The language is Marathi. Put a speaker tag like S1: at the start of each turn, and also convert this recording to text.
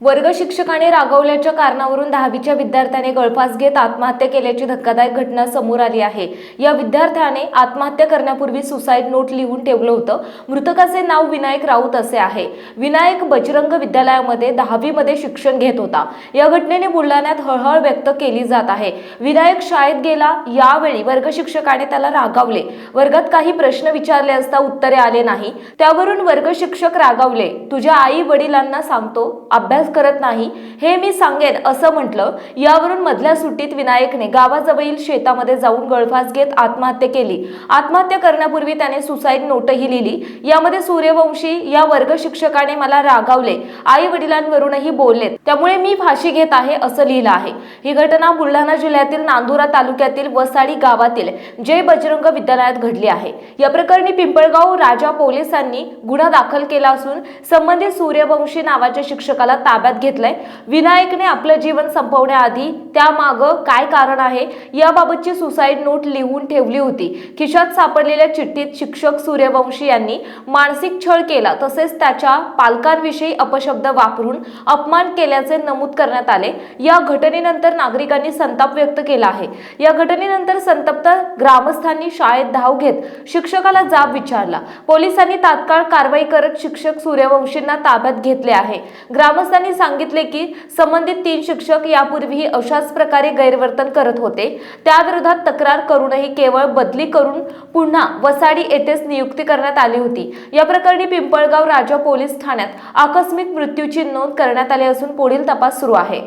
S1: वर्ग शिक्षकाने रागवल्याच्या कारणावरून दहावीच्या विद्यार्थ्याने गळफास घेत आत्महत्या केल्याची धक्कादायक घटना समोर आली आहे. या विद्यार्थ्याने आत्महत्या करण्यापूर्वी सुसाईड नोट लिहून ठेवलं होतं. मृतकाचे नाव विनायक राऊत असे आहे. विनायक बजरंग विद्यालयामध्ये दहावीमध्ये शिक्षण घेत होता. या घटनेने बुलढाण्यात हळहळ व्यक्त केली जात आहे. विनायक शाळेत गेला. यावेळी वर्ग शिक्षकाने त्याला रागावले. वर्गात काही प्रश्न विचारले असता उत्तरे आले नाही. त्यावरून वर्ग शिक्षक रागावले. तुझ्या आई वडिलांना सांगतो अभ्यास करत नाही हे मी सांगेन असं म्हटलं. यावरून मधल्या सुट्टीत विनायकने गावाजवळील शेतामध्ये जाऊन गळफास घेत आत्महत्या केली. आत्महत्या करण्यापूर्वी त्याने सुसाईड नोटही लिहिली. यामध्ये सूर्यवंशी या वर्ग शिक्षकाने मला रागावले. आई वडिलांवरूनही बोलले त्यामुळे मी फाशी घेत आहे असं लिहिलं आहे. ही घटना बुलढाणा जिल्ह्यातील नांदुरा तालुक्यातील वसाडी गावातील जय बजरंग विद्यालयात घडली आहे. या प्रकरणी पिंपळगाव राजा पोलिसांनी गुन्हा दाखल केला असून संबंधित सूर्यवंशी नावाच्या शिक्षकाला ताब्यात ताब्यात घेतलंय. विनायकने आपलं जीवन संपवण्याआधी त्यामागं काय कारण आहे याबाबतची सुसाईड नोट लिहून ठेवली होती. खिशात सापडलेल्या चिठ्ठीत शिक्षक सूर्यवंशी यांनी मानसिक छळ केला. तसेच त्याच्या पालकांविषयी अपशब्द वापरून अपमान केल्याचे नमूद करण्यात आले. या घटनेनंतर नागरिकांनी संताप व्यक्त केला आहे. या घटनेनंतर संतप्त ग्रामस्थांनी शाळेत धाव घेत शिक्षकाला जाब विचारला. पोलिसांनी तात्काळ कारवाई करत शिक्षक सूर्यवंशींना ताब्यात घेतले आहे. ग्रामस्थांनी सांगितले की संबंधित तीन शिक्षक यापूर्वीही अशाच प्रकारे गैरवर्तन करत होते. त्याविरोधात तक्रार करूनही केवळ बदली करून पुन्हा वसाडी येथेच नियुक्ती करण्यात आली होती. या प्रकरणी पिंपळगाव राजा पोलीस ठाण्यात आकस्मिक मृत्यूची नोंद करण्यात आली असून पुढील तपास सुरू आहे.